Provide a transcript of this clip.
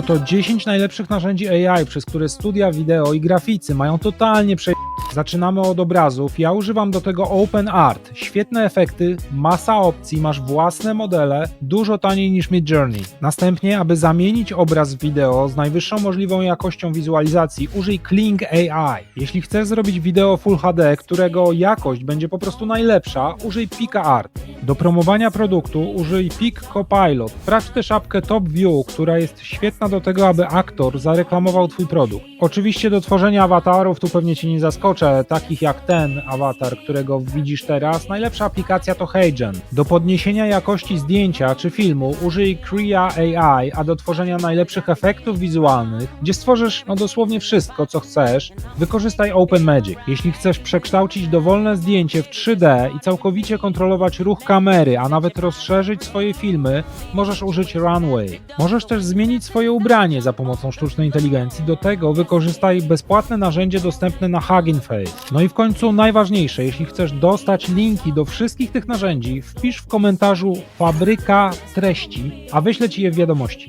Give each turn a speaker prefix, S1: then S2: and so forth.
S1: Oto 10 najlepszych narzędzi AI, przez które studia wideo i graficy mają totalnie prze... Zaczynamy od obrazów. Ja używam do tego OpenArt. Świetne efekty, masa opcji, masz własne modele, dużo taniej niż Midjourney. Następnie, aby zamienić obraz w wideo z najwyższą możliwą jakością wizualizacji, użyj Kling AI. Jeśli chcesz zrobić wideo Full HD, którego jakość będzie po prostu najlepsza, użyj Pika Art. Do promowania produktu użyj Peak Copilot. Sprawdź też apkę Top View, która jest świetna do tego, aby aktor zareklamował Twój produkt. Oczywiście do tworzenia awatarów tu pewnie Cię nie zaskoczę, takich jak ten awatar, którego widzisz teraz. Najlepsza aplikacja to HeyGen. Do podniesienia jakości zdjęcia czy filmu użyj Krea AI, a do tworzenia najlepszych efektów wizualnych, gdzie stworzysz no dosłownie wszystko, co chcesz, wykorzystaj OpenMagic. Jeśli chcesz przekształcić dowolne zdjęcie w 3D i całkowicie kontrolować ruch kamery, a nawet rozszerzyć swoje filmy, możesz użyć Runway. Możesz też zmienić swoje ubranie za pomocą sztucznej inteligencji. Do tego wykorzystaj bezpłatne narzędzie dostępne na Hugging Face. No i w końcu najważniejsze, jeśli chcesz dostać linki do wszystkich tych narzędzi, wpisz w komentarzu fabryka treści, a wyślę Ci je w wiadomości.